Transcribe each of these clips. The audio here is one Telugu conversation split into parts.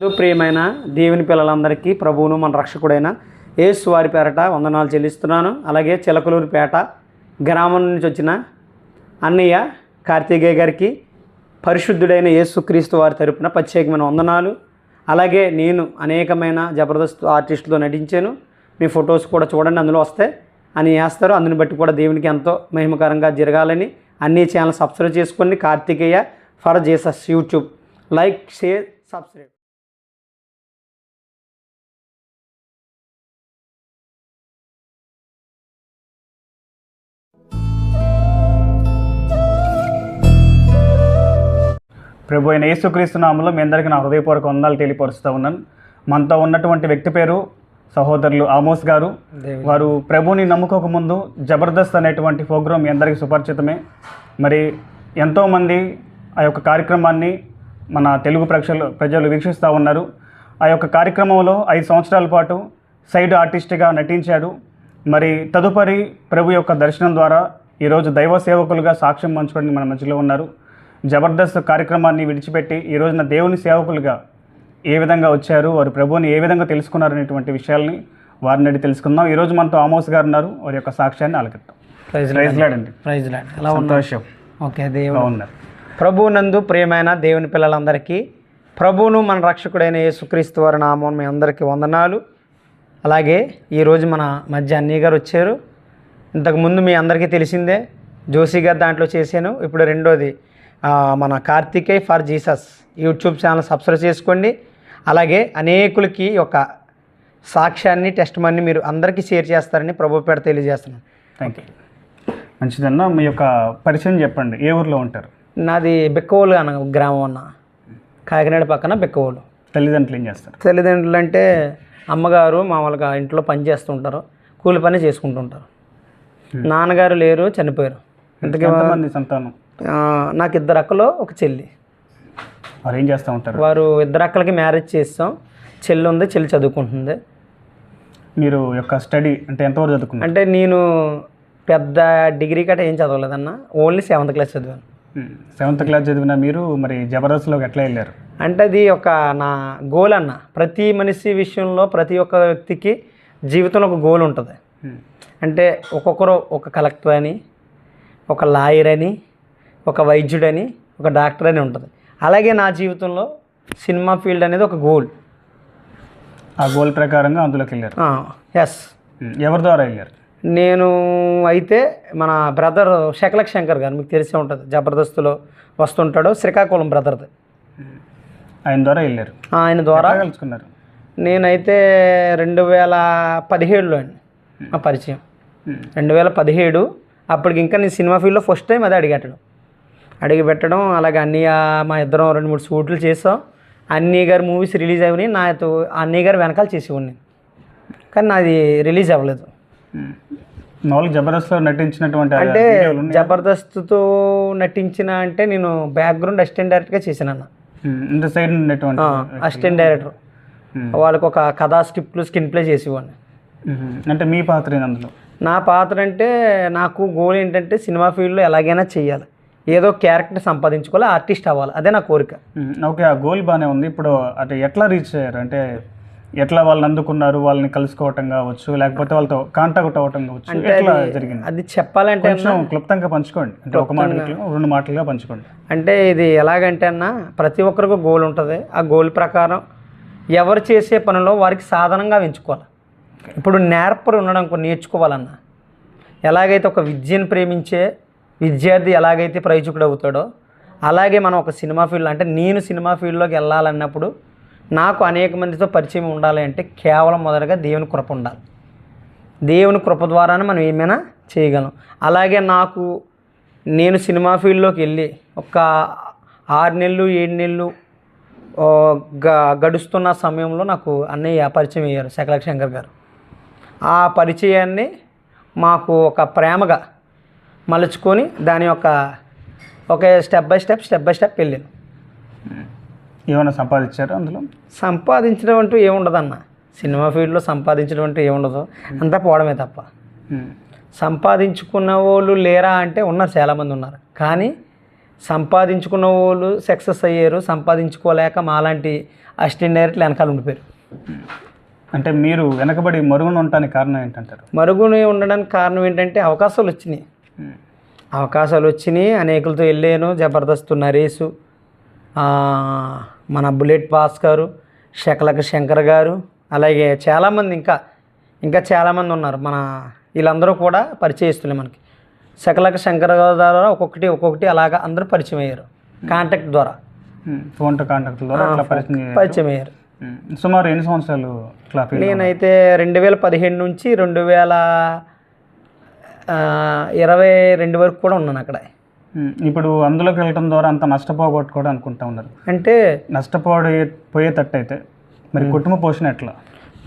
ప్రియమైన దేవుని పిల్లలందరికీ ప్రభువును మన రక్షకుడైన ఏసు వారి పేరట వందనాలు చెల్లిస్తున్నాను. అలాగే చిలకలూరిపేట గ్రామం నుంచి వచ్చిన అన్నయ్య కార్తికేయ గారికి పరిశుద్ధుడైన యేసుక్రీస్తు వారి తరపున ప్రత్యేకమైన వందనాలు. అలాగే నేను అనేకమైన జబర్దస్త్ ఆర్టిస్టులతో నటించాను. మీ ఫొటోస్ కూడా చూడండి అందులో వస్తే అని వేస్తారు. అందుని బట్టి కూడా దేవునికి ఎంతో మహిమకరంగా జరగాలని అన్ని ఛానల్ సబ్స్క్రైబ్ చేసుకోండి Karthikeya for Jesus YouTube. Like share subscribe. ప్రభు అయిన యేసుక్రీస్తు నామంలో మీ అందరికీ నా హృదయపూర్వక వందనాలు తెలియపరుస్తూ ఉన్నాను. మనతో ఉన్నటువంటి వ్యక్తి పేరు సహోదరులు ఆమోస్ గారు. వారు ప్రభుని నమ్ముకోక ముందు జబర్దస్త్ అనేటువంటి ప్రోగ్రాం మీ అందరికీ సుపరిచితమే. మరి ఎంతోమంది ఆ యొక్క కార్యక్రమాన్ని మన తెలుగు ప్రేక్షకులు ప్రజలు వీక్షిస్తూ ఉన్నారు. ఆ యొక్క కార్యక్రమంలో ఐదు సంవత్సరాల పాటు సైడ్ ఆర్టిస్ట్గా నటించాడు. మరి తదుపరి ప్రభు యొక్క దర్శనం ద్వారా ఈరోజు దైవ సేవకులుగా సాక్ష్యం పంచుకొని మన మధ్యలో ఉన్నారు. జబర్దస్త్ కార్యక్రమాన్ని విడిచిపెట్టి ఈ రోజున దేవుని సేవకులుగా ఏ విధంగా వచ్చారు వారు ప్రభువుని ఏ విధంగా తెలుసుకున్నారు అనేటువంటి విషయాల్ని వారిని అడిగి తెలుసుకుందాం. ఈరోజు మనతో ఆమోస్ గారు ఉన్నారు. వారి యొక్క సాక్ష్యాన్ని ఆలకిద్దాం. Praise praise లాడండి. Praise lord. ఎలా ఉన్నా సంతోషం. ఓకే దేవుడు. ఉన్నారు ప్రభువునందు ప్రియమైన దేవుని పిల్లలందరికీ ప్రభువును మన రక్షకుడైన యేసుక్రీస్తు వారి నామం మీ అందరికీ వందనాలు. అలాగే ఈరోజు మన మధ్య అన్నయ్య గారు వచ్చారు. ఇంతకుముందు మీ అందరికీ తెలిసిందే జోషి గారు దాంట్లో చేశాను. ఇప్పుడు రెండోది మన Karthikey for Jesus YouTube channel subscribe చేసుకోండి. అలాగే అనేకులకి ఒక సాక్ష్యాన్ని టెస్ట్ మన్ని మీరు అందరికీ షేర్ చేస్తారని ప్రభు పేట తెలియజేస్తున్నాను. థ్యాంక్ యూ మంచిదన్న మీ యొక్క పరిచయం చెప్పండి. ఏ ఊర్లో ఉంటారు? నాది బెక్కవోలు అన్న గ్రామం అన్న. కాకినాడ పక్కన బెక్కవోలు. తల్లిదండ్రులు ఏం చేస్తారు? తల్లిదండ్రులు అంటే అమ్మగారు మామూలుగా ఇంట్లో పని చేస్తుంటారు కూలి పని చేసుకుంటుంటారు. నాన్నగారు లేరు చనిపోయారు. ఇంతకీ ఎంతమంది సంతానం? నాకు ఇద్దరు అక్కలు ఒక చెల్లి. వారు ఏం చేస్తూ ఉంటారు? వారు ఇద్దరు అక్కలకి మ్యారేజ్ చేస్తాం. చెల్లి ఉంది చెల్లి చదువుకుంటుంది. మీరు యొక్క స్టడీ అంటే ఎంతవరకు చదువుకున్నారు? అంటే నేను పెద్ద డిగ్రీ కట్ట ఏం చదవలేదన్న ఓన్లీ సెవెంత్ క్లాస్ చదివాను. సెవెంత్ క్లాస్ చదివిన మీరు మరి జబర్దస్త్లోకి ఎట్లా వెళ్ళారు? అంటే అది ఒక నా గోల్ అన్న. ప్రతి మనిషి విషయంలో ప్రతి ఒక్క వ్యక్తికి జీవితంలో ఒక గోల్ ఉంటుంది. అంటే ఒక్కొక్కరు ఒక కలెక్టర్ అని ఒక లాయర్ అని ఒక వైద్యుడని ఒక డాక్టర్ అని ఉంటుంది. అలాగే నా జీవితంలో సినిమా ఫీల్డ్ అనేది ఒక గోల్. ఆ గోల్ ప్రకారంగా అందులోకి వెళ్ళారు. ఎస్ ఎవరి ద్వారా వెళ్ళారు? నేను అయితే మన బ్రదర్ శకలక్ శంకర్ గారు మీకు తెలిసే ఉంటుంది. జబర్దస్త్లో వస్తుంటాడు శ్రీకాకుళం బ్రదర్ది ఆయన ద్వారా వెళ్ళారు. ఆయన ద్వారా కలుసుకున్నారు? నేనైతే రెండు వేల పదిహేడులో అండి మా పరిచయం. రెండు వేల పదిహేడు అప్పటికి ఇంకా నేను సినిమా ఫీల్డ్లో ఫస్ట్ టైం అదే అడిగట్టడం అడిగి పెట్టడం అలాగే అన్నయ్య మా ఇద్దరం రెండు మూడు షూట్లు చేసాం. అన్నయ్య గారు మూవీస్ రిలీజ్ అయినాయి. నాతో అన్నయ్య గారు వెనకాల చేసేవాడిని కానీ నాది రిలీజ్ అవ్వలేదు. మామూలుగా జబర్దస్త్లో నటించినటువంటి అంటే. జబర్దస్త్తో నటించిన అంటే నేను బ్యాక్గ్రౌండ్ అసిస్టెంట్ డైరెక్ట్గా చేశాను అన్న. ఇంత సైడ్ ఉన్నటువంటి అసిస్టెంట్ డైరెక్టర్. వాళ్ళకి ఒక కథా స్క్రిప్ట్లు స్క్రీన్ ప్లే చేసేవాడిని. అంటే మీ పాత్ర అందులో? నా పాత్ర అంటే నాకు గోల్ ఏంటంటే సినిమా ఫీల్డ్లో ఎలాగైనా చేయాలి. ఏదో క్యారెక్టర్ సంపాదించుకోవాలి ఆర్టిస్ట్ అవ్వాలి. అదే నా కోరిక. ఓకే ఆ గోల్ బాగానే ఉంది. ఇప్పుడు అంటే ఎట్లా రీచ్ అయ్యారు? అంటే ఎట్లా వాళ్ళని అందుకున్నారు? వాళ్ళని కలుసుకోవటం కావచ్చు లేకపోతే వాళ్ళతో కాంటాక్ట్ అవ్వటం కావచ్చు ఎట్లా జరిగింది? అది చెప్పాలంటే కొంచెం క్లుప్తంగా పంచుకోండి. అంటే ఒక మాటలు రెండు మాటలుగా పంచుకోండి. అంటే ఇది ఎలాగంటే అన్న ప్రతి ఒక్కరికి గోల్ ఉంటుంది. ఆ గోల్ ప్రకారం ఎవరు చేసే పనిలో వారికి సాధనంగా ఎంచుకోవాలి ఇప్పుడు నేర్పరు ఉండడం నేర్చుకోవాలన్న. ఎలాగైతే ఒక విద్యను ప్రేమించే విద్యార్థి ఎలాగైతే ప్రయోజకుడు అవుతాడో అలాగే మనం ఒక సినిమా ఫీల్డ్ అంటే నేను సినిమా ఫీల్డ్లోకి వెళ్ళాలన్నప్పుడు నాకు అనేక మందితో పరిచయం ఉండాలి అంటే కేవలం మొదటగా దేవుని కృప ఉండాలి. దేవుని కృప ద్వారానే మనం ఏమైనా చేయగలం. అలాగే నాకు నేను సినిమా ఫీల్డ్లోకి వెళ్ళి ఒక ఆరు నెలలు ఏడు నెలలు గ- గడుస్తున్న సమయంలో నాకు అన్నయ్య పరిచయం అయ్యారు శకలక్ శంకర్ గారు. ఆ పరిచయాన్ని మాకు ఒక ప్రేమగా మలుచుకొని దాని యొక్క ఒక step by step step by step వెళ్ళాను ఏమైనా సంపాదించారు అందులో? సంపాదించడం అంటూ ఏముండదన్న సినిమా ఫీల్డ్లో సంపాదించడం అంటూ ఏముండదు అంతా పోవడమే తప్ప. సంపాదించుకున్న వాళ్ళు లేరా అంటే ఉన్నారు చాలామంది ఉన్నారు. కానీ సంపాదించుకున్న వాళ్ళు సక్సెస్ అయ్యారు సంపాదించుకోలేక మాలాంటి అసిస్టెంట్ డైరెక్టర్లు వెనకాల ఉండిపోయారు. అంటే మీరు వెనకబడి మరుగున ఉండటానికి కారణం ఏంటంటారు? మరుగుని ఉండడానికి కారణం ఏంటంటే అవకాశాలు వచ్చినాయి. అవకాశాలు వచ్చినాయి అనేకులతో వెళ్ళాను జబర్దస్త్ నరేసు మన బుల్లెట్ భాస్ గారు శకలక శంకర్ గారు అలాగే చాలామంది ఇంకా ఇంకా చాలామంది ఉన్నారు. మన వీళ్ళందరూ కూడా పరిచయస్తులే మనకి. శకలక శంకర్ గారి ద్వారా ఒక్కొక్కటి ఒక్కొక్కటి అలాగా అందరూ పరిచయం అయ్యారు. కాంటాక్ట్ ద్వారా. ఫోన్ కాంటాక్ట్ ద్వారా పరిచయం అయ్యారు. సుమారు ఎన్ని సంవత్సరాలు నేనైతే రెండు వేల పదిహేను నుంచి రెండు వేల ఇరవై రెండు వరకు కూడా ఉన్నాను అక్కడ. ఇప్పుడు అందులోకి వెళ్ళటం ద్వారా అంత నష్టపోగొట్టుకోవడం అనుకుంటా ఉన్నారు. అంటే నష్టపోయే పోయేటట్టు అయితే మరి కుటుంబ పోషణ ఎట్లా?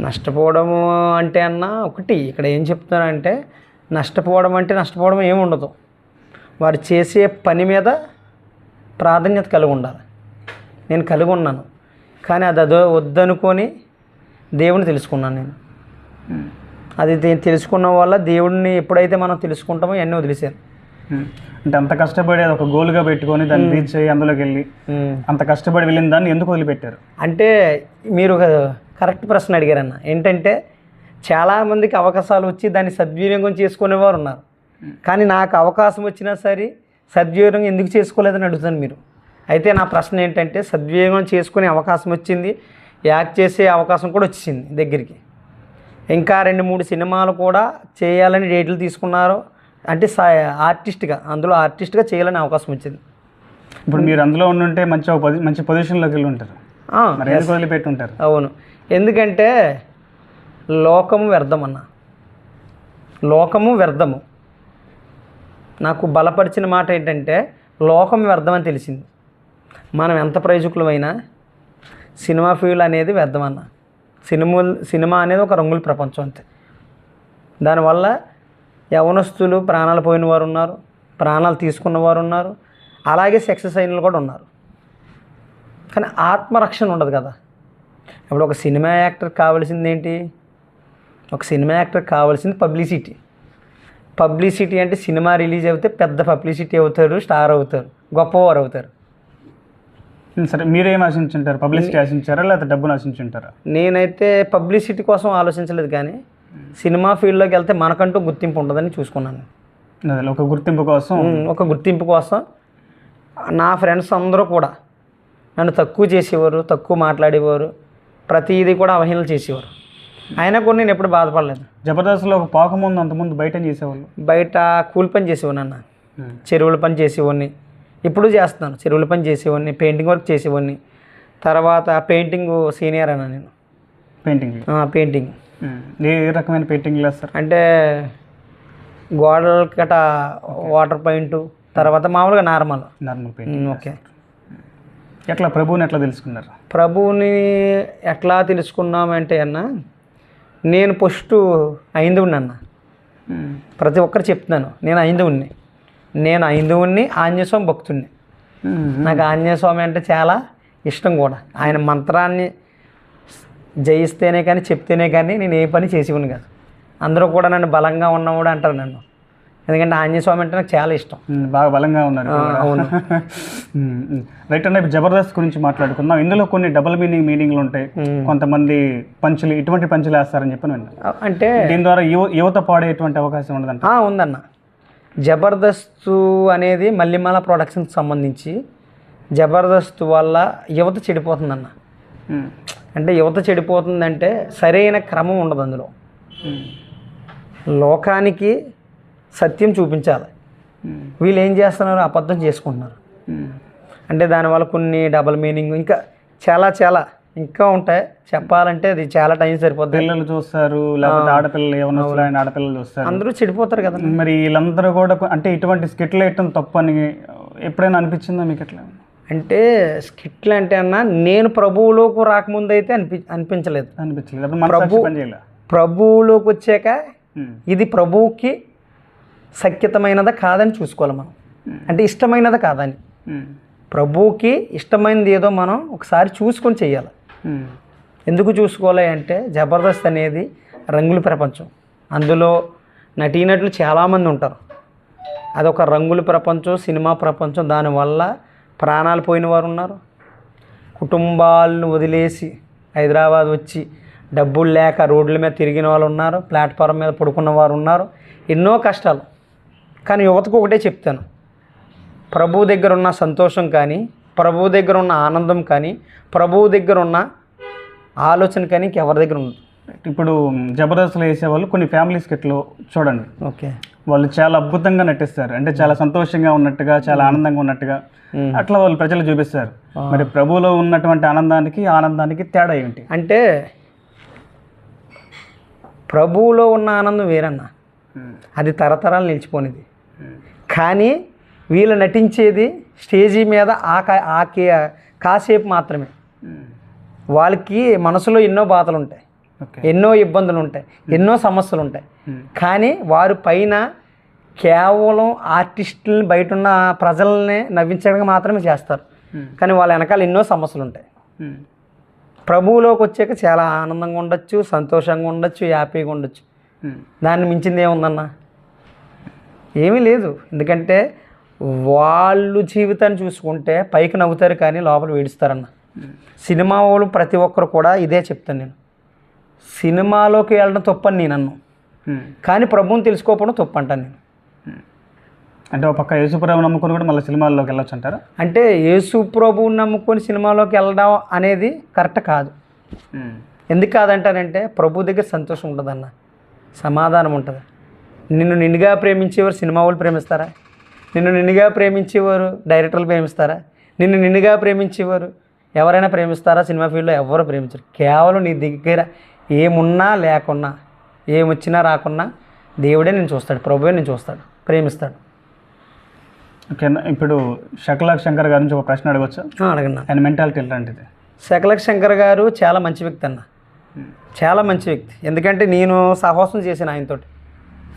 నష్టపోవడము అంటే అన్న ఒకటి ఇక్కడ ఏం చెప్తున్నారంటే నష్టపోవడం అంటే నష్టపోవడం ఏమి ఉండదు. వారు చేసే పని మీద ప్రాధాన్యత కలిగి ఉండాలి. నేను కలిగి ఉన్నాను. కానీ అది అదో వద్దనుకొని దేవుని తెలుసుకున్నాను నేను. అది తెలుసుకున్న వల్ల దేవుడిని ఎప్పుడైతే మనం తెలుసుకుంటామో అన్నీ వదిలేశాను ఉమ్. అంటే అంత కష్టపడి అది ఒక గోల్గా పెట్టుకొని దాన్ని రీచ్ అయ్యి అందులోకి వెళ్ళి. అంత కష్టపడి వెళ్ళిన దాన్ని ఎందుకు వదిలిపెట్టారు? అంటే మీరు ఒక కరెక్ట్ ప్రశ్న అడిగారన్న. ఏంటంటే చాలామందికి అవకాశాలు వచ్చి దాన్ని సద్వినియోగం చేసుకునేవారు ఉన్నారు. కానీ నాకు అవకాశం వచ్చినా సరే సద్వినియోగం ఎందుకు చేసుకోలేదని అడుగుతాను మీరు. అయితే నా ప్రశ్న ఏంటంటే సద్వినియోగం చేసుకునే అవకాశం వచ్చింది యాక్ట్ చేసే అవకాశం కూడా వచ్చింది దగ్గరికి. ఇంకా రెండు మూడు సినిమాలు కూడా చేయాలని డేట్లు తీసుకున్నారు. అంటే సా ఆర్టిస్ట్గా అందులో ఆర్టిస్ట్గా చేయాలని అవకాశం వచ్చింది. ఇప్పుడు మీరు అందులో ఉండుంటే మంచి మంచి పొజిషన్లోకి వెళ్ళి ఉంటారు. వదిలిపెట్టి ఉంటారు అవును. ఎందుకంటే లోకము వ్యర్థమన్న. లోకము వ్యర్థము. నాకు బలపరిచిన మాట ఏంటంటే లోకం వ్యర్థం అని తెలిసింది. మనం ఎంత ప్రయోజకులమైనా సినిమా ఫీల్డ్ అనేది వ్యర్థమన్న. సినిమా సినిమా అనేది ఒక రంగుల ప్రపంచం అంతే. దానివల్ల యవనస్తులు ప్రాణాలు పోయిన వారు ఉన్నారు ప్రాణాలు తీసుకున్న వారు ఉన్నారు అలాగే సక్సెస్ అయిన కూడా ఉన్నారు. కానీ ఆత్మరక్షణ ఉండదు కదా. ఇప్పుడు ఒక సినిమా యాక్టర్ కావాల్సింది ఏంటి? ఒక సినిమా యాక్టర్ కావాల్సింది పబ్లిసిటీ. పబ్లిసిటీ అంటే సినిమా రిలీజ్ అవుతే పెద్ద పబ్లిసిటీ అవుతారు స్టార్ అవుతారు గొప్పవారు అవుతారు. సరే మీరేం ఆశించుంటారు? పబ్లిసిటీ ఆశించారా? లేకపోతే డబ్బును ఆశించుంటారా? నేనైతే పబ్లిసిటీ కోసం ఆలోచించలేదు కానీ సినిమా ఫీల్డ్లోకి వెళ్తే మనకంటూ గుర్తింపు ఉంటుందని చూసుకున్నాను. అదే ఒక గుర్తింపు కోసం. ఒక గుర్తింపు కోసం. నా ఫ్రెండ్స్ అందరూ కూడా నన్ను తక్కువ చేసేవారు తక్కువ మాట్లాడేవారు ప్రతిదీ కూడా అవహేళన చేసేవారు. అయినా కూడా నేను ఎప్పుడు బాధపడలేదు. జబర్దస్త్లో ఒక పాక ముందు అంతకుముందు బయట చేసేవాళ్ళు? బయట కూలి పని చేసేవాడిని అన్న. చెరువుల పని చేసేవాడిని. ఇప్పుడు చేస్తున్నాను. చెరువుల పని చేసేవాడిని పెయింటింగ్ వర్క్ చేసేవాడిని. తర్వాత పెయింటింగ్ సీనియర్ అన్న నేను. Painting painting. ఏ రకమైన పెయింటింగ్ వేస్తారు అంటే గోడల గట వాటర్ పెయింట్ తర్వాత మామూలుగా నార్మల్ నార్మల్ పెయింటింగ్ ఓకే. ఎట్లా ప్రభువుని ఎట్లా తెలుసుకున్నారు? ప్రభువుని ఎట్లా తెలుసుకున్నామంటే అన్న నేను ఫస్ట్ ఐందువుని అన్న. ప్రతి ఒక్కరు చెప్తున్నాను. నేను ఐందువుని నేను ఐందువుని ఆంజనేయ స్వామి భక్తుడిని. నాకు ఆంజనేయ స్వామి అంటే చాలా ఇష్టం కూడా. ఆయన మంత్రాన్ని జయిస్తేనే కానీ చెప్తేనే కానీ నేను ఏ పని చేసేవాడిని కాదు. అందరూ కూడా నన్ను బలంగా ఉన్నవాడు అంటారు నన్ను. ఎందుకంటే ఆంజనేయ స్వామి అంటే నాకు చాలా ఇష్టం. బాగా బలంగా ఉన్నారు ఆ, అవును. రైట్ ఇప్పుడు జబర్దస్త్ గురించి మాట్లాడుకుందాం. ఇందులో కొన్ని డబుల్ మీనింగ్ మీనింగ్లు ఉంటాయి. కొంతమంది పంచులు ఇటువంటి పంచులు వేస్తారని చెప్పి అంటే దీని ద్వారా యువ యువత పాడేటువంటి అవకాశం ఉండదంట ఆ, ఉందన్న. జబర్దస్త్ అనేది మల్లిమాల ప్రొడక్షన్కి సంబంధించి జబర్దస్త్ వల్ల యువత చెడిపోతుందన్న. అంటే యువత చెడిపోతుందంటే సరైన క్రమం ఉండదు అందులో. లోకానికి సత్యం చూపించాలి. వీళ్ళు ఏం చేస్తున్నారు? అబద్ధం చేసుకుంటున్నారు. అంటే దానివల్ల కొన్ని డబల్ మీనింగ్ ఇంకా చాలా చాలా ఇంకా ఉంటాయి. చెప్పాలంటే అది చాలా టైం సరిపోద్ది. పిల్లలు చూస్తారు లేకపోతే ఆడపిల్లలు ఏమన్నా ఆడపిల్లలు చూస్తారు. అందరూ చెడిపోతారు కదా. మరి వీళ్ళందరూ కూడా అంటే ఇటువంటి స్కిట్లు వేయటం తప్పు అని ఎప్పుడైనా అనిపించిందా మీకు ఎట్లా అంటే స్కిట్లు అంటే అన్న నేను ప్రభువులోకి రాకముందు అయితే అనిపి అనిపించలేదు. అనిపించలేదు. చేయలే. ప్రభువులోకి వచ్చాక ఇది ప్రభువుకి సఖ్యతమైనదా కాదని చూసుకోవాలి మనం. అంటే ఇష్టమైనదా కాదని. ప్రభువుకి ఇష్టమైనది ఏదో మనం ఒకసారి చూసుకొని చెయ్యాలి. ఉమ్, ఎందుకు చూసుకోవాలి అంటే జబర్దస్త్ అనేది రంగుల ప్రపంచం. అందులో నటీనటులు చాలామంది ఉంటారు. అదొక రంగుల ప్రపంచం సినిమా ప్రపంచం. దానివల్ల ప్రాణాలు పోయిన వారు ఉన్నారు. కుటుంబాలను వదిలేసి హైదరాబాద్ వచ్చి డబ్బులు లేక రోడ్ల మీద తిరిగిన వాళ్ళు ఉన్నారు. ప్లాట్ఫామ్ మీద పడుకున్న వారు ఉన్నారు. ఎన్నో కష్టాలు. కానీ యువతకు ఒకటే చెప్తాను. ప్రభు దగ్గర ఉన్న సంతోషం కానీ ప్రభు దగ్గర ఉన్న ఆనందం కానీ ప్రభువు దగ్గర ఉన్న ఆలోచన కానీ ఇంకెవరి దగ్గర ఉంది ఇప్పుడు జబర్దస్త్లో వేసేవాళ్ళు కొన్ని ఫ్యామిలీ స్కిట్లు చూడండి. ఓకే. వాళ్ళు చాలా అద్భుతంగా నటిస్తారు. అంటే చాలా సంతోషంగా ఉన్నట్టుగా చాలా ఆనందంగా ఉన్నట్టుగా అట్లా వాళ్ళు ప్రజలు చూపిస్తారు. మరి ప్రభువులో ఉన్నటువంటి ఆనందానికి ఆనందానికి తేడా ఏంటి అంటే ప్రభువులో ఉన్న ఆనందం వేరన్నా. అది తరతరాలు నిలిచిపోనిది. కానీ వీళ్ళు నటించేది స్టేజీ మీద ఆ కా- ఆ కే- కాసేపు మాత్రమే. వాళ్ళకి మనసులో ఎన్నో బాధలు ఉంటాయి ఎన్నో ఇబ్బందులు ఉంటాయి ఎన్నో సమస్యలు ఉంటాయి కానీ వారి పైన కేవలం ఆర్టిస్టులని బయట ఉన్న ప్రజల్ని నవ్వించడానికి మాత్రమే చేస్తారు. కానీ వాళ్ళ వెనకాల ఎన్నో సమస్యలు ఉంటాయి ప్రభువులోకి వచ్చాక చాలా ఆనందంగా ఉండొచ్చు సంతోషంగా ఉండొచ్చు హ్యాపీగా ఉండొచ్చు. దాన్ని మించింది ఏముందన్న ఏమీ లేదు. ఎందుకంటే వాళ్ళు జీవితాన్ని చూసుకుంటే పైకి నవ్వుతారు కానీ లోపల వేడిస్తారన్న. సినిమా వాళ్ళు ప్రతి ఒక్కరు కూడా ఇదే చెప్తాను నేను. సినిమాలోకి వెళ్ళడం తప్పని నేను అన్ను. కానీ ప్రభువుని తెలుసుకోకపోవడం తప్పు అంటాను నేను. అంటే ఒక పక్క యేసుప్రభు నమ్ముకుని కూడా మళ్ళీ సినిమాల్లోకి వెళ్ళొచ్చు అంటారా? అంటే యేసు ప్రభువుని నమ్ముకొని సినిమాలోకి వెళ్ళడం అనేది కరెక్ట్ కాదు. ఎందుకు కాదంటానంటే ప్రభు దగ్గర సంతోషం ఉంటుందన్న సమాధానం ఉంటుంది. నిన్ను నిండుగా ప్రేమించేవారు సినిమా వాళ్ళు ప్రేమిస్తారా? నిన్ను నిండుగా ప్రేమించేవారు డైరెక్టర్లు ప్రేమిస్తారా? నిన్ను నిండుగా ప్రేమించేవారు ఎవరైనా ప్రేమిస్తారా? సినిమా ఫీల్డ్లో ఎవరు ప్రేమించరు. కేవలం నీ దగ్గర ఏమున్నా లేకున్నా ఏమొచ్చినా రాకున్నా దేవుడే నేను చూస్తాడు ప్రభువే నేను చూస్తాడు ప్రేమిస్తాడు. ఓకే ఇప్పుడు శకలాక్ శంకర్ గారి నుంచి ఒక ప్రశ్న అడగచ్చా? అడగన్నా ఆయన మెంటాలిటీ ఎలాంటిది శకలక్ శంకర్ గారు చాలా మంచి వ్యక్తి అన్న. చాలా మంచి వ్యక్తి. ఎందుకంటే నేను సహవాసం చేశాను ఆయనతోటి.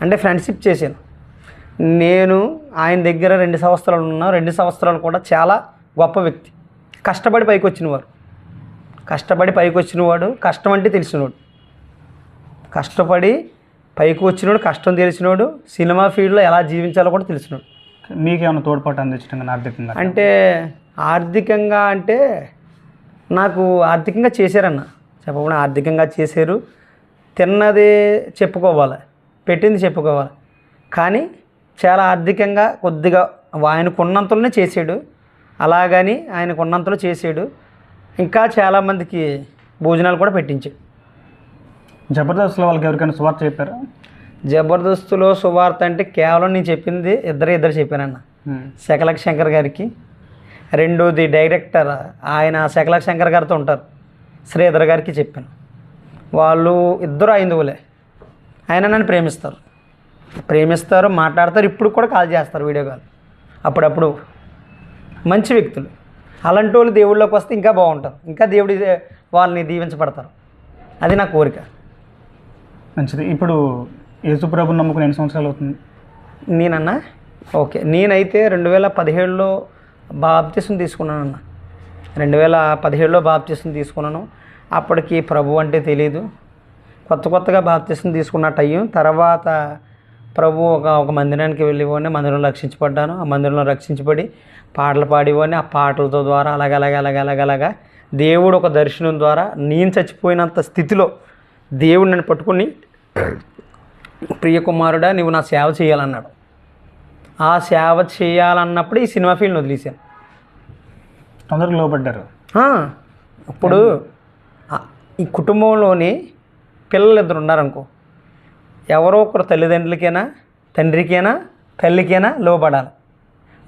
అంటే ఫ్రెండ్షిప్ చేశాను. నేను ఆయన దగ్గర రెండు సంవత్సరాలు ఉన్నా రెండు సంవత్సరాలు కూడా చాలా గొప్ప వ్యక్తి. కష్టపడి పైకి వచ్చినవారు కష్టపడి పైకి వచ్చినవాడు కష్టం అంటే తెలిసినవాడు కష్టపడి పైకి వచ్చినోడు కష్టం తెలిసినోడు సినిమా ఫీల్డ్లో ఎలా జీవించాలో కూడా తెలిసినోడు. మీకేమైనా తోడ్పాటు అందించడం కానీ ఆర్థికంగా అంటే ఆర్థికంగా అంటే నాకు ఆర్థికంగా చేశారన్న. చెప్పకుండా ఆర్థికంగా చేశారు. తిన్నది చెప్పుకోవాలి. పెట్టింది చెప్పుకోవాలి. కానీ చాలా ఆర్థికంగా కొద్దిగా ఆయనకు ఉన్నంతలోనే చేసాడు అలాగని ఆయనకు ఉన్నంతలో చేసాడు ఇంకా చాలామందికి భోజనాలు కూడా పెట్టించాడు. జబర్దస్త్లో వాళ్ళకి ఎవరికైనా సువార్త చెప్పారా? జబర్దస్తులో సువార్త అంటే కేవలం నేను చెప్పింది ఇద్దరు ఇద్దరు చెప్పానన్న. శకలక్ శంకర్ గారికి. రెండోది డైరెక్టర్ ఆయన శకలక్ శంకర్ గారితో ఉంటారు. శ్రీధర్ గారికి చెప్పాను. వాళ్ళు ఇద్దరు ఐదువులే ఆయన నన్ను ప్రేమిస్తారు. ప్రేమిస్తారు మాట్లాడతారు ఇప్పుడు కూడా కాల్ చేస్తారు వీడియో కాల్. అప్పుడప్పుడు మంచి వ్యక్తులు. అలాంటి వాళ్ళు దేవుళ్ళలోకి వస్తే ఇంకా బాగుంటారు ఇంకా దేవుడి వాళ్ళని దీవించబడతారు. అది నా కోరిక. మంచిది. ఇప్పుడు యేసుప్రభు నమ్ముకుని ఎన్ని సంవత్సరాలు అవుతుంది? నేనన్నా? ఓకే. నేనైతే రెండు వేల పదిహేడులో బాప్తిసం తీసుకున్నానన్న. రెండు వేల పదిహేడులో బాప్తిసం తీసుకున్నాను. అప్పటికి ప్రభు అంటే తెలియదు కొత్త కొత్తగా బాప్తిసం తీసుకున్నట్టు అయ్యాం తర్వాత ప్రభు ఒక ఒక మందిరానికి వెళ్ళిపోయి మందిరంలో రక్షించబడ్డాను. ఆ మందిరంలో రక్షించబడి పాటలు పాడిపోని ఆ పాటలతో ద్వారా అలాగ అలాగ అలాగ అలాగ అలాగా దేవుడు ఒక దర్శనం ద్వారా నేను చచ్చిపోయినంత స్థితిలో దేవుడు నన్ను పట్టుకుని ప్రియకుమారుడా నువ్వు నా సేవ చేయాలన్నాడు. ఆ సేవ చేయాలన్నప్పుడు ఈ సినిమా ఫీల్డ్ని వదిలేశాను. తొందరగా లోపడ్డారు ఇప్పుడు ఆ- ఈ కుటుంబంలోని పిల్లలు ఇద్దరు ఉన్నారనుకో ఎవరో ఒకరు తల్లిదండ్రులకైనా తండ్రికైనా తల్లికైనా లోబడాలి.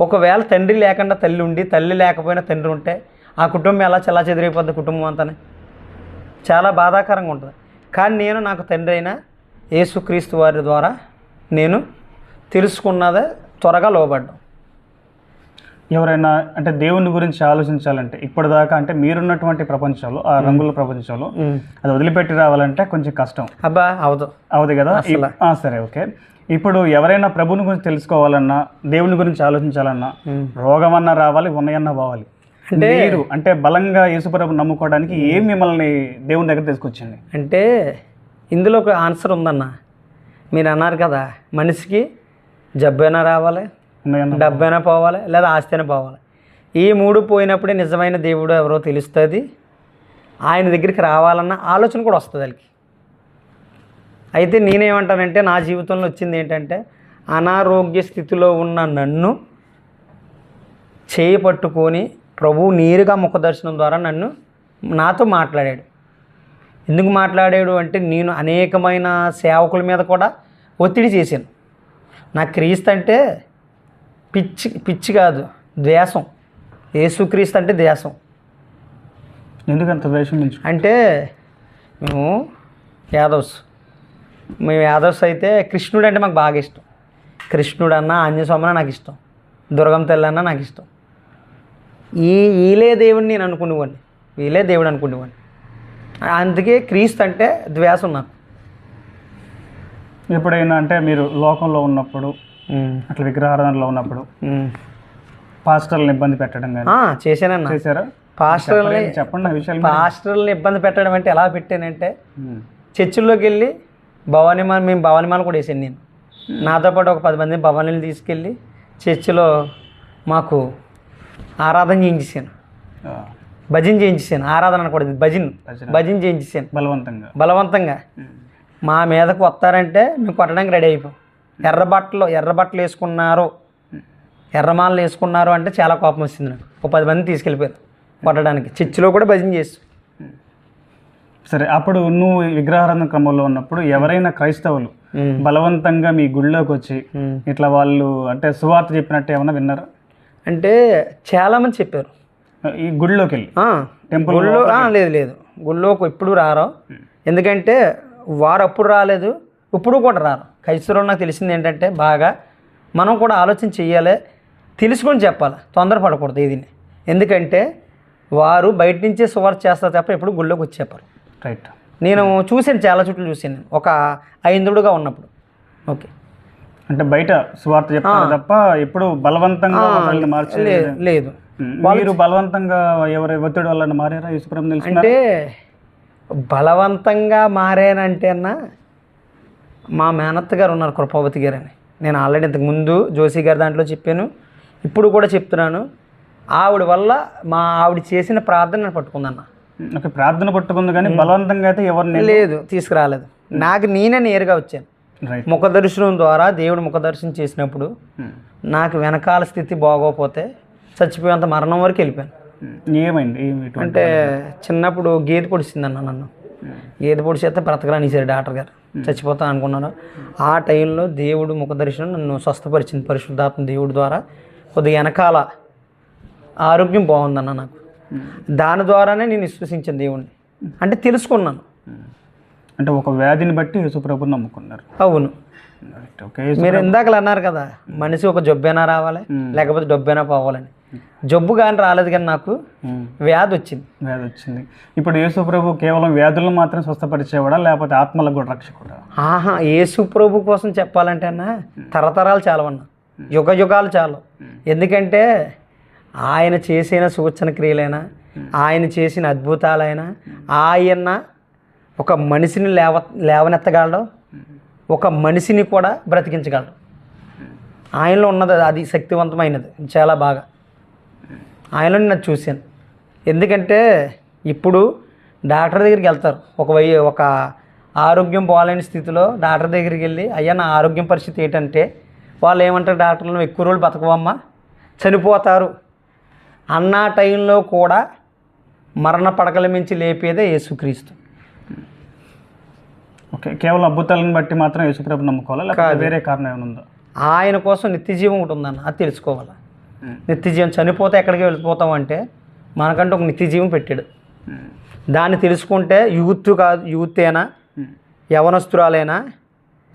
ఒకవేళ తండ్రి లేకుండా తల్లి ఉండి తల్లి లేకపోయినా తండ్రి ఉంటే ఆ కుటుంబం ఎలా చలా చెదిరిపోద్ది కుటుంబం అంతానే? చాలా బాధాకరంగా ఉంటుంది. కానీ నేను నాకు తండ్రి అయిన యేసుక్రీస్తు వారి ద్వారా నేను తెలుసుకున్నదే త్వరగా లోబడ్డం. ఎవరైనా అంటే దేవుని గురించి ఆలోచించాలంటే ఇప్పటిదాకా అంటే మీరున్నటువంటి ప్రపంచంలో ఆ రంగుల ప్రపంచంలో అది వదిలిపెట్టి రావాలంటే కొంచెం కష్టం. అబ్బా అవదు. అవుతుంది కదా? సరే ఓకే. ఇప్పుడు ఎవరైనా ప్రభుని గురించి తెలుసుకోవాలన్నా దేవుని గురించి ఆలోచించాలన్నా రోగం అన్నా రావాలి ఉన్నాయన్నా పోవాలి. మీరు అంటే బలంగా యేసుప్రభు నమ్ముకోవడానికి ఏం మిమ్మల్ని దేవుని దగ్గర తీసుకొచ్చింది? అంటే ఇందులో ఒక ఆన్సర్ ఉందన్న. మీరు అన్నారు కదా మనిషికి జబ్బైనా రావాలి డబ్బైనా పోవాలి లేదా ఆస్తి అయినా పోవాలి. ఈ మూడు పోయినప్పుడే నిజమైన దేవుడు ఎవరో తెలుస్తుంది. ఆయన దగ్గరికి రావాలన్న ఆలోచన కూడా వస్తుంది వాళ్ళకి. అయితే నేనేమంటానంటే నా జీవితంలో వచ్చింది ఏంటంటే అనారోగ్య స్థితిలో ఉన్న నన్ను చేయి పట్టుకొని ప్రభువు నేరుగా ముఖదర్శనం ద్వారా నన్ను నాతో మాట్లాడాడు. ఎందుకు మాట్లాడాడు అంటే నేను అనేకమైన సేవకుల మీద కూడా ఒత్తిడి చేశాను. నా క్రీస్తు అంటే పిచ్చి పిచ్చి కాదు ద్వేషం. యేసుక్రీస్తు అంటే ద్వేషం. ఎందుకు అంత ద్వేషం పెంచు అంటే మేము యాదవ్స్. మేము యాదవ్స్ అయితే కృష్ణుడు అంటే మాకు బాగా ఇష్టం. కృష్ణుడు అన్న ఆంజనేయస్వామి అన్న నాకు ఇష్టం. దుర్గం తెల్ల అన్న నాకు ఇష్టం. ఈ వీలే దేవుడిని నేను అనుకునేవాడిని. వీలే దేవుడు అనుకునేవాడిని. అందుకే క్రీస్తు అంటే ద్వేషం నాకు. ఎప్పుడైనా అంటే మీరు లోకంలో ఉన్నప్పుడు అట్లా విగ్రహారాధనలో ఉన్నప్పుడు. పాస్టర్లను ఇబ్బంది పెట్టడం కానీ చేశానన్న. చేశారా? పాస్టర్ని చెప్పలేదు, చెప్పండి విషయాలు. పాస్టర్ని ఇబ్బంది పెట్టడం అంటే ఎలా పెట్టానంటే. చర్చిల్లోకి వెళ్ళి భవానిమాల మేము భవానిమాల కూడా వేసాను నేను. నాతో పాటు ఒక పది మంది భవానీలు తీసుకెళ్ళి చర్చిలో మాకు ఆరాధన చేయించేసాను భజన చేయించేసాను ఆరాధన అనకూడదు భజన్. భజన. భజన చేయించేసాను బలవంతంగా. బలవంతంగా. మా మీదకు వస్తారంటే మేము కొట్టడానికి రెడీ అయిపోయాం. ఎర్ర బట్టలు ఎర్ర బట్టలు వేసుకున్నారు. ఎర్రమాలలు వేసుకున్నారు అంటే చాలా కోపం వచ్చింది నాకు. ఒక పది మంది తీసుకెళ్ళిపోయారు కొట్టడానికి. చర్చిలో కూడా భజన చేసి సరే అప్పుడు నువ్వు విగ్రహారాధన క్రమంలో ఉన్నప్పుడు ఎవరైనా క్రైస్తవులు బలవంతంగా మీ గుళ్ళోకి వచ్చి ఇట్లా వాళ్ళు అంటే సువార్త చెప్పినట్టు ఏమన్నా విన్నారా? అంటే చాలామంది చెప్పారు. ఈ గుడిలోకి వెళ్ళి? టెంపుల్ గుళ్ళో ఆ, లేదు లేదు. గుళ్ళోకి ఎప్పుడు రారు. ఎందుకంటే వారు అప్పుడు రాలేదు. ఇప్పుడు కూడా రారు. క్రైస్తవులు నాకు తెలిసింది ఏంటంటే బాగా మనం కూడా ఆలోచన చెయ్యాలి తెలుసుకొని చెప్పాలి తొందరపడకూడదు ఇది ఎందుకంటే వారు బయట నుంచే సువార్త చేస్తారు తప్ప ఎప్పుడు గుళ్ళోకి వచ్చి చెప్పరు రైట్ నేను చూశాను చాలా చుట్లు చూశాను నేను ఒక ఐదుడుగా ఉన్నప్పుడు. ఓకే. అంటే బయట సువార్త చెప్తారు తప్ప ఎప్పుడు బలవంతంగా వాళ్ళని లేదు. మీరు బలవంతంగా ఎవరి ఒత్తిడి వల్ల మారారా? అంటే బలవంతంగా మారానంటే అన్న మా మేనత్త గారు ఉన్నారు కృపావతి గారు అని నేను ఆల్రెడీ ఇంతకు ముందు జోషి గారి దాంట్లో చెప్పాను. ఇప్పుడు కూడా చెప్తున్నాను. ఆవిడ వల్ల మా ఆవిడ చేసిన ప్రార్థన నేను పట్టుకుందన్న. ఓకే ప్రార్థన పట్టుకుంది కానీ బలవంతంగా అయితే ఎవరిని లేదు తీసుకురాలేదు. నాకు నేనే నేరుగా వచ్చాను. ముఖ దర్శనం ద్వారా దేవుడు ముఖ దర్శనం చేసినప్పుడు నాకు వెనకాల స్థితి బాగోకపోతే చచ్చిపోయేంత మరణం వరకు వెళ్ళిపోయాను. ఏమైంది? అంటే చిన్నప్పుడు గేదె పొడిచిందన్న నన్ను. గేదె పొడిచేస్తే బ్రతకరానిసారు డాక్టర్ గారు. చచ్చిపోతా అనుకున్నాను. ఆ టైంలో దేవుడు ముఖ దర్శనం నన్ను స్వస్థపరిచింది పరిశుద్ధాత్మ దేవుడి ద్వారా. కొద్దిగా వెనకాల ఆరోగ్యం బాగుందన్న నాకు. దాని ద్వారానే నేను విశ్వసించిన దేవుణ్ణి. అంటే తెలుసుకున్నాను. అంటే ఒక వ్యాధిని బట్టి యేసుప్రభుని నమ్ముకున్నారు. అవును. మీరు ఇందాకలు అన్నారు కదా మనిషి ఒక జబ్బైనా రావాలి లేకపోతే డబ్బైనా పోవాలని. జబ్బు కానీ రాలేదు కానీ నాకు. వ్యాధి వచ్చింది. వ్యాధి వచ్చింది. ఇప్పుడు యేసుప్రభు కేవలం వ్యాధులను మాత్రం స్వస్థపరిచేవాడా లేకపోతే ఆత్మలకు కూడా రక్షకుడా? ఆహా యేసు ప్రభు కోసం చెప్పాలంటే అన్న తరతరాలు చాలవన్న. యుగ యుగాలు చాలు. ఎందుకంటే ఆయన చేసిన సూచన క్రియలైనా ఆయన చేసిన అద్భుతాలైనా ఆయన ఒక మనిషిని లేవ లేవనెత్తగలడు ఒక మనిషిని కూడా బ్రతికించగలడు. ఆయనలో ఉన్నది అది శక్తివంతమైనది చాలా బాగా. ఆయనలో నేను చూశాను. ఎందుకంటే ఇప్పుడు డాక్టర్ దగ్గరికి వెళ్తారు. ఒక వై ఒక ఆరోగ్యం బాగాలేని స్థితిలో డాక్టర్ దగ్గరికి వెళ్ళి అయ్యా నా ఆరోగ్యం పరిస్థితి ఏంటంటే వాళ్ళు ఏమంటారు డాక్టర్లు? "నువ్వు ఎక్కువ రోజులు బతకవమ్మా. చనిపోతారు. అన్న టైంలో కూడా మరణ పడకల మించి లేపేదే యేసుక్రీస్తు. ఓకే. కేవలం అద్భుతాలను బట్టి మాత్రం యేసుప్రభు నమ్ముకోవాలా? లేకపోతే వేరే కారణం ఏమైనా ఉందా? ఆయన కోసం నిత్య జీవం ఒకటి ఉందన్న అది తెలుసుకోవాలి? నిత్య జీవం చనిపోతే ఎక్కడికి వెళ్ళిపోతాం అంటే మనకంటే ఒక నిత్య జీవం పెట్టాడు. దాన్ని తెలుసుకుంటే యూత్ కాదు యూత్ అయినా యవనస్తురాలైనా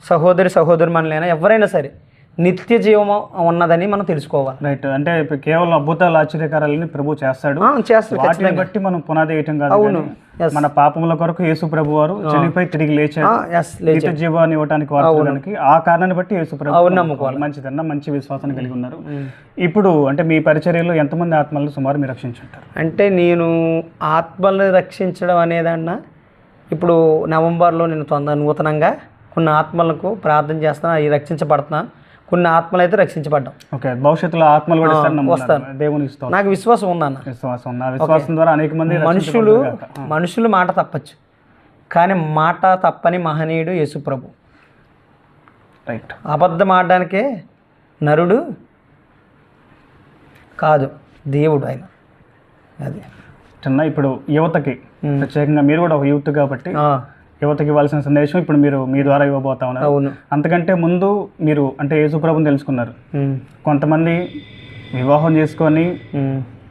సహోదరి సహోదరి మనలైనా ఎవరైనా సరే నిత్య జీవం ఉన్నదని మనం తెలుసుకోవాలి. రైట్ అంటే కేవలం అద్భుతాలు ఆశ్చర్యకారాలని ప్రభు చేస్తాడు. వాటిని బట్టి మనం పునాది వేయటం కాదు అవును. మన పాపముల కొరకు యేసు ప్రభు వారు చనిపోయి తిరిగి లేచాడు లేదు నిత్య జీవాన్ని ఇవ్వడానికి వాడుకోవడానికి ఆ కారణాన్ని బట్టి యేసు ప్రభు నమ్ముకోవాలి మంచిదన్న మంచి విశ్వాసాన్ని కలిగి ఉన్నారు. ఇప్పుడు అంటే మీ పరిచర్యలో ఎంతమంది ఆత్మలను సుమారు మీరు రక్షించుంటారు? అంటే నేను ఆత్మల్ని రక్షించడం అనేదన్న ఇప్పుడు నవంబర్లో నేను తొందర నూతనంగా కొన్ని ఆత్మలకు ప్రార్థన చేస్తున్నా అవి రక్షించబడుతున్నా. కొన్ని ఆత్మలు అయితే రక్షించబడ్డాం. ఓకే భవిష్యత్తులో ఆత్మలు కూడా. వస్తాను. దేవుని ఇస్తాం నాకు విశ్వాసం ఉందన్న విశ్వాసం ఉంది. విశ్వాసం ద్వారా అనేక మంది మనుషులు మనుషులు మాట తప్పచ్చు. కానీ మాట తప్పని మహనీయుడు యేసుప్రభు. రైట్ అబద్ధం ఆడడానికే నరుడు కాదు దేవుడు ఆయన. అది. చిన్న ఇప్పుడు యువతకి ప్రత్యేకంగా మీరు కూడా ఒక యూత్ కాబట్టి యువతకి ఇవ్వాల్సిన సందేశం ఇప్పుడు మీరు మీ ద్వారా ఇవ్వబోతా ఉన్నారు. అవును. అంతకంటే ముందు మీరు అంటే యేసుప్రభుని తెలుసుకున్నారు. కొంతమంది వివాహం చేసుకొని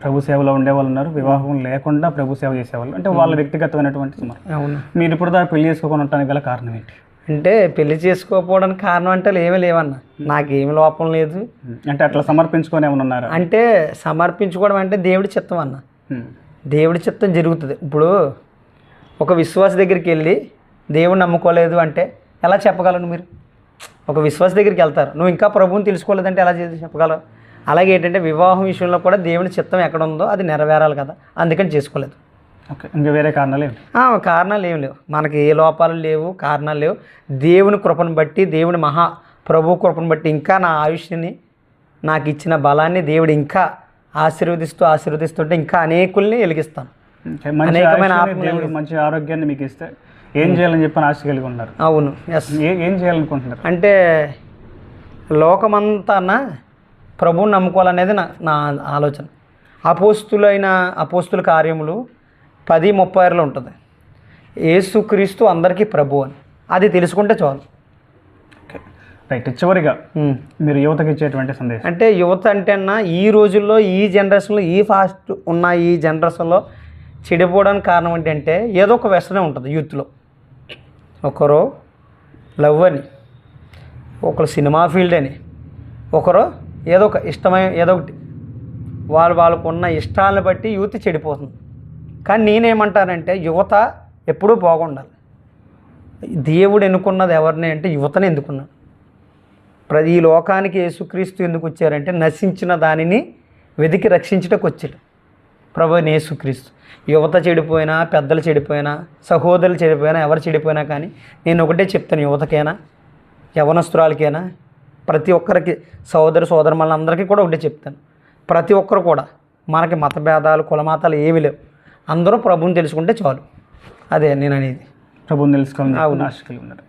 ప్రభు సేవలో ఉండేవాళ్ళు ఉన్నారు. వివాహం లేకుండా ప్రభు సేవ చేసేవాళ్ళు. అంటే వాళ్ళ వ్యక్తిగతమైనటువంటి అవును. మీరు ఇప్పుడు దాకా పెళ్ళి చేసుకోకుండా ఉండడానికి గల కారణం ఏంటి? అంటే పెళ్ళి చేసుకోకపోవడానికి కారణం అంటే ఏమీ లేవన్న. నాకేమి లోపం లేదు. అంటే అట్లా సమర్పించుకొని ఏమైనా ఉన్నారా? అంటే సమర్పించుకోవడం అంటే దేవుడి చిత్తం అన్న. దేవుడి చిత్తం జరుగుతుంది. ఇప్పుడు ఒక విశ్వాస దగ్గరికి వెళ్ళి దేవుడు నమ్ముకోలేదు అంటే ఎలా చెప్పగలను మీరు? ఒక విశ్వాస దగ్గరికి వెళ్తారు. నువ్వు ఇంకా ప్రభువుని తెలుసుకోలేదంటే ఎలా చేసి చెప్పగలవు? అలాగే ఏంటంటే వివాహం విషయంలో కూడా దేవుని చిత్తం ఎక్కడ ఉందో అది నెరవేరాలి కదా. అందుకని చేసుకోలేదు. ఓకే. ఇంకా వేరే కారణాలు ఆ, కారణాలు ఏం లేవు. మనకి ఏ లోపాలు లేవు కారణాలు లేవు. దేవుని కృపను బట్టి దేవుని మహా ప్రభు కృపను బట్టి ఇంకా నా ఆయుష్ని నాకు ఇచ్చిన బలాన్ని దేవుడు ఇంకా ఆశీర్వదిస్తూ ఆశీర్వదిస్తుంటే ఇంకా అనేకుల్ని వెలిగిస్తాను. అనేకమైన దేవుడు మంచి ఆరోగ్యాన్ని మీకు ఇస్తే ఏం చేయాలని చెప్పని ఆశ కలిగి ఉన్నారు? అవును ఎస్ ఏ చేయాలనుకుంటున్నారు? అంటే లోకమంతా ప్రభువుని నమ్ముకోవాలనేది నా నా ఆలోచన. అపోస్తులైన అపోస్తుల కార్యములు పది ముప్పై ఆరులో ఉంటుంది. ఏసుక్రీస్తు అందరికీ ప్రభు అని. అది తెలుసుకుంటే చాలు. ఓకే. రైట్ చివరిగా. మీరు యువతకి ఇచ్చేటువంటి సందేశం. అంటే యువత అంటే అన్న ఈ రోజుల్లో ఈ జనరేషన్లో ఈ ఫాస్ట్ ఉన్న ఈ జనరేషన్లో చెడిపోవడానికి కారణం ఏంటంటే ఏదో ఒక వ్యసనం ఉంటుంది యూత్లో. ఒకరు లవ్ అని ఒకరు సినిమా ఫీల్డ్ అని ఒకరు ఏదో ఒక ఇష్టమైన ఏదో ఒకటి. వాళ్ళు వాళ్ళకు ఉన్న ఇష్టాలను బట్టి యూత్ చెడిపోతుంది. కానీ నేనేమంటానంటే యువత ఎప్పుడూ బాగుండాలి. దేవుడు ఎన్నుకున్నది ఎవరిని అంటే యువతని ఎందుకున్నాడు ప్రతి లోకానికి యేసుక్రీస్తు ఎందుకు వచ్చారంటే నశించిన దానిని వెతికి రక్షించుటకు వచ్చాడు. ప్రభు అయిన యేసుక్రీస్తు యువత చెడిపోయినా పెద్దలు చెడిపోయినా సహోదరులు చెడిపోయినా ఎవరు చెడిపోయినా కానీ నేను ఒకటే చెప్తాను యువతకైనా యవనస్తురాలకైనా ప్రతి ఒక్కరికి సహోదరు సోదరులందరికీ కూడా ఒకటే చెప్తాను. ప్రతి ఒక్కరు కూడా మనకి మత భేదాలు కులమాతాలు ఏమీ లేవు. అందరూ ప్రభువుని తెలుసుకుంటే చాలు. అదే నేను అనేది. ప్రభుని తెలుసుకోవాలని చెప్పని ఆశ కలిగి ఉన్నారు.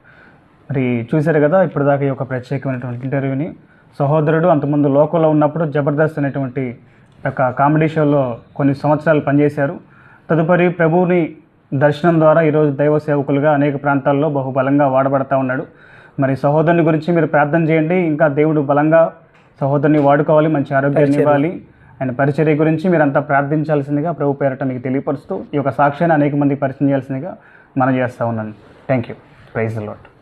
మరి చూశారు కదా ఇప్పుడు దాకా ఈ యొక్క ప్రత్యేకమైనటువంటి ఇంటర్వ్యూని. సహోదరుడు అంతకుముందు లోకంలో ఉన్నప్పుడు జబర్దస్త్ అనేటువంటి యొక్క కామెడీ షోలో కొన్ని సంవత్సరాలు పనిచేశారు. తదుపరి ప్రభువుని దర్శనం ద్వారా ఈరోజు దైవ సేవకులుగా అనేక ప్రాంతాల్లో బహుబలంగా వాడబడతా ఉన్నాడు. మరి సహోదరుని గురించి మీరు ప్రార్థన చేయండి. ఇంకా దేవుడు బలంగా సహోదరుని వాడుకోవాలి మంచి ఆరోగ్యాన్ని ఇవ్వాలి. ఆయన పరిచర్య గురించి మీరంతా ప్రార్థించాల్సిందిగా ప్రభు పేరట మీకు తెలియపరుస్తూ ఈ యొక్క సాక్ష్యాన్ని అనేక మందికి పరిచయం చేయాల్సిందిగా మనం చేస్తూ ఉన్నాను థ్యాంక్ యూ ప్రైజ్ లాట్